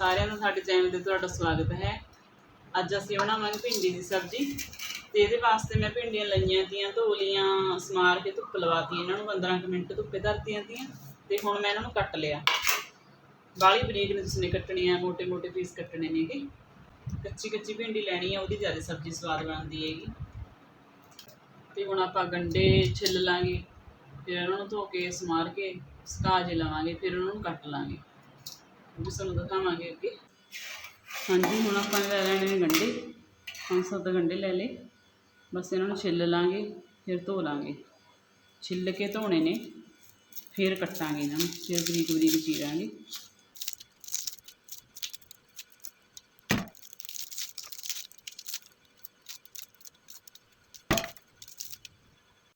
ਸਾਰਿਆਂ ਨੂੰ ਸਾਡੇ ਚੈਨਲ ਤੇ ਤੁਹਾਡਾ ਸਵਾਗਤ ਹੈ। ਅੱਜ ਅਸੀਂ ਬਣਾਵਾਂਗੇ ਭਿੰਡੀ ਦੀ ਸਬਜ਼ੀ ਤੇ ਇਹਦੇ ਵਾਸਤੇ ਮੈਂ ਭਿੰਡੀਆਂ ਲਈਆਂ ਤੀਆਂ ਧੋ ਲੀਆਂ ਸਮਾਰ ਕੇ ਧੁੱਪ ਲਵਾਤੀ, ਇਹਨਾਂ ਨੂੰ 15 ਮਿੰਟ ਧੁੱਪੇ ਧਰਤੀਆਂ ਤੀਆਂ ਤੇ ਹੁਣ ਮੈਂ ਇਹਨਾਂ ਨੂੰ ਕੱਟ ਲਿਆ। ਬਾਲੀ ਬਰੀਕ ਨੇ ਤੁਸੀਂ ਕੱਟਣੀ ਆ ਮੋٹے-ਮੋٹے ਪੀਸ ਕੱਟਣੇ ਨੇਗੇ ਕੱਚੀ ਕੱਚੀ ਭਿੰਡੀ ਲੈਣੀ ਹੈ ਉਹਦੀ ਜ਼ਿਆਦਾ ਸਬਜ਼ੀ ਸਵਾਦ ਬਣਦੀ ਹੈਗੀ। ਤੇ ਹੁਣ ਆਪਾਂ ਗੰਡੇ ਛਿੱਲ ਲਾਂਗੇ, ਫਿਰ ਉਹਨਾਂ ਨੂੰ ਧੋ ਕੇ ਸਮਾਰ ਕੇ, ਸੁਕਾ ਲਵਾਂਗੇ, ਫਿਰ ਉਹਨਾਂ ਨੂੰ ਕੱਟ ਲਾਂਗੇ। ਉਹ ਵੀ ਤੁਹਾਨੂੰ ਦਿਖਾਵਾਂਗੇ ਅੱਗੇ। ਹਾਂਜੀ, ਹੁਣ ਆਪਾਂ ਲੈ ਲੈਣੇ ਨੇ ਗੰਡੇ ਪੰਜ ਸੱਤ ਗੰਡੇ ਲੈ ਲਏ। ਬਸ ਇਹਨਾਂ ਨੂੰ ਛਿੱਲ ਲਾਂਗੇ, ਫਿਰ ਧੋ ਲਾਂਗੇ। ਛਿੱਲ ਕੇ ਧੋਣੇ ਨੇ, ਫਿਰ ਕੱਟਾਂਗੇ ਇਹਨਾਂ ਨੂੰ, ਫਿਰ ਬਰੀਕ ਬਰੀਕ ਚੀਰਾਂਗੇ।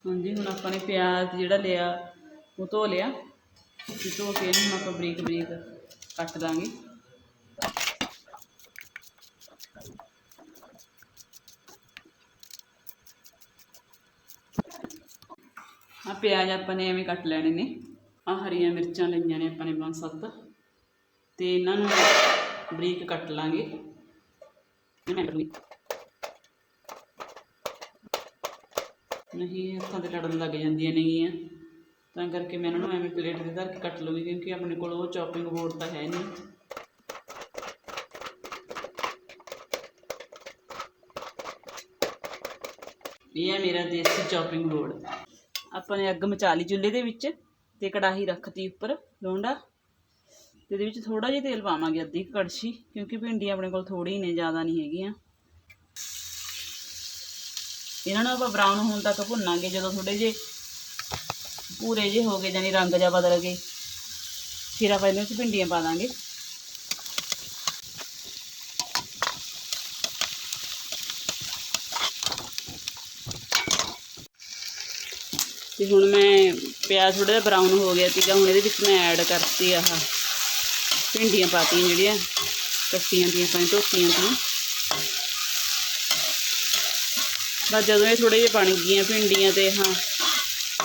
ਹਾਂਜੀ, ਹੁਣ ਆਪਾਂ ਨੇ ਪਿਆਜ਼ ਜਿਹੜਾ ਲਿਆ, ਉਹ ਧੋ ਲਿਆ। ਤੇ ਧੋ ਕੇ ਇਹਨੂੰ ਹੁਣ ਆਪਾਂ ਬਰੀਕ ਬਰੀਕ ਕੱਟ ਦਾਂਗੇ। ਆ ਪਿਆਜ਼ ਆਪਾਂ ਨੇ ਐਵੇਂ ਕੱਟ ਲੈਣੇ ਨੇ। ਆ ਹਰੀਆਂ ਮਿਰਚਾਂ ਲਈਆਂ ਨੇ ਆਪਾਂ ਨੇ ਪੰਜ ਸੱਤ। ਤੇ ਇਹਨਾਂ ਨੂੰ ਬਰੀਕ ਕੱਟ ਲਾਂਗੇ। ਨਹੀਂ, ਹੱਥਾਂ ਤੇ ਲੜਨ ਲੱਗ ਜਾਂਦੀਆਂ ਨੇਗੀਆਂ। ਤਾਂ ਕਰਕੇ ਮੈਂ ਇਹਨਾਂ ਨੂੰ ਐਵੇਂ ਪਲੇਟ ਦੇ ਧਰ ਕੇ ਕੱਟ ਲੂੰਗੀ ਕਿਉਂਕਿ ਆਪਣੇ ਕੋਲ ਉਹ ਚੌਪਿੰਗ ਬੋਰਡ ਤਾਂ ਹੈ ਨਹੀਂ। ਇਹ ਹੈ ਮੇਰਾ ਦੇਸੀ ਚੌਪਿੰਗ ਬੋਰਡ ਆਪਾਂ ਨੇ ਅੱਗ ਮਚਾ ਲਈ ਚੁੱਲ੍ਹੇ ਦੇ ਵਿੱਚ ਤੇ ਕੜਾਹੀ ਰੱਖਤੀ ਉੱਪਰ ਲੋਂਡਾ। ਤੇ ਇਹਦੇ ਵਿੱਚ ਥੋੜਾ ਜਿਹਾ ਤੇਲ ਪਾਵਾਂਗੇ, ਅੱਧੀ ਕੜਛੀ, ਕਿਉਂਕਿ ਭਿੰਡੀਆਂ ਆਪਣੇ ਕੋਲ ਥੋੜੀ ਨੇ, ਜ਼ਿਆਦਾ ਨਹੀਂ ਹੈਗੀਆਂ। ਇਹਨਾਂ ਨੂੰ ਆਪਾਂ ਬਰਾਊਨ ਹੋਣ ਤੱਕ ਭੁੰਨਾਂਗੇ, ਜਦੋਂ ਥੋੜੇ ਜਿਹੇ ਪੂਰੇ ਜਿਹੇ ਹੋ ਗਏ ਜਾਨੀ ਰੰਗ ਜਿਹਾ ਬਦਲ ਗਏ। ਫਿਰ ਆਪਾਂ ਇਹਨਾਂ ਵਿੱਚ ਭਿੰਡੀਆਂ ਪਾ ਦਾਂਗੇ। ਤੇ ਹੁਣ ਮੈਂ ਪਿਆਜ਼ ਥੋੜਾ ਜਿਹਾ ਬਰਾਊਨ ਹੋ ਗਿਆ ਸੀਗਾ, ਹੁਣ ਇਹਦੇ ਵਿੱਚ ਮੈਂ ਐਡ ਕਰਤੀ ਆਹ ਭਿੰਡੀਆਂ ਪਾਤੀਆਂ ਜਿਹੜੀਆਂ ਕੱਟੀਆਂ ਦੀਆਂ ਆਪਾਂ ਧੋਤੀਆਂ ਦੀਆਂ ਬਸ ਜਦੋਂ ਇਹ ਥੋੜੇ ਜਿਹਾ ਬਣ ਗਈਆਂ ਭਿੰਡੀਆਂ ਤੇ ਹਾਂ,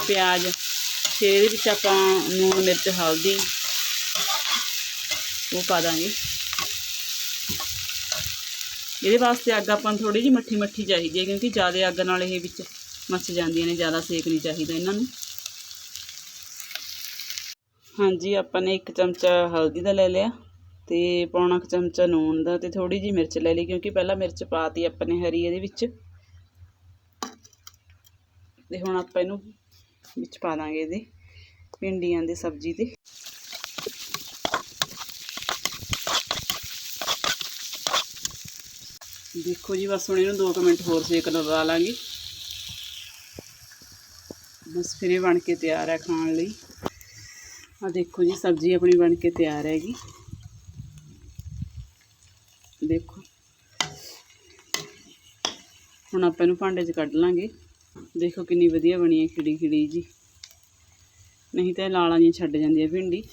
ਪਿਆਜ਼। ਫਿਰ ਇਹਦੇ ਵਿੱਚ ਆਪਾਂ ਲੂਣ ਮਿਰਚ, ਹਲਦੀ ਉਹ ਪਾ ਦਾਂਗੇ। ਇਹਦੇ ਵਾਸਤੇ ਅੱਗ ਆਪਾਂ ਨੂੰ ਥੋੜੀ ਜਿਹੀ ਮੱਠੀ ਮੱਠੀ ਚਾਹੀਦੀ ਹੈ ਕਿਉਂਕਿ ਜ਼ਿਆਦਾ ਅੱਗ ਨਾਲ ਇਹ ਵਿੱਚ ਮੱਚ ਜਾਂਦੀਆਂ ਨੇ, ਜ਼ਿਆਦਾ ਸੇਕ ਨਹੀਂ ਚਾਹੀਦਾ ਇਹਨਾਂ ਨੂੰ। ਹਾਂਜੀ, ਆਪਾਂ ਨੇ ਇੱਕ ਚਮਚਾ ਹਲਦੀ ਦਾ ਲੈ ਲਿਆ ਤੇ ਪੌਣਾ ਕੁ ਚਮਚਾ ਨੂਣ ਦਾ ਤੇ ਥੋੜੀ ਜਿਹੀ ਮਿਰਚ ਲੈ ਲਈ ਕਿਉਂਕਿ ਪਹਿਲਾਂ ਮਿਰਚ ਪਾਤੀ ਆਪਾਂ ਨੇ ਹਰੀ ਇਹਦੇ ਵਿੱਚ। ਤੇ ਹੁਣ ਆਪਾਂ ਇਹਨੂੰ ਵਿੱਚ ਪਾ ਦਾਂਗੇ ਇਹਦੇ ਭਿੰਡੀਆਂ ਦੀ ਸਬਜ਼ੀ ਤੇ। ਦੇਖੋ ਜੀ, ਬਸ ਹੁਣ ਇਹਨੂੰ 2 ਮਿੰਟ ਹੋਰ ਸੇਕ ਲਗਾ ਲਾਂਗੇ। ਬਸ ਫਿਰ ਇਹ ਬਣ ਕੇ ਤਿਆਰ ਹੈ ਖਾਣ ਲਈ। ਆ ਦੇਖੋ ਜੀ, ਸਬਜ਼ੀ ਆਪਣੀ ਬਣ ਕੇ ਤਿਆਰ ਹੈਗੀ। ਦੇਖੋ। ਹੁਣ ਆਪਾਂ ਇਹਨੂੰ ਭਾਂਡੇ 'ਚ ਕੱਢ ਲਾਂਗੇ। ਦੇਖੋ ਕਿੰਨੀ ਵਧੀਆ ਬਣੀ ਹੈ ਖਿੜੀ ਖਿੜੀ ਜੀ। ਨਹੀਂ ਤਾਂ ਇਹ ਲਾਲਾਂ ਜਿਹੀਆਂ ਛੱਡ ਜਾਂਦੀ ਹੈ ਭਿੰਡੀ।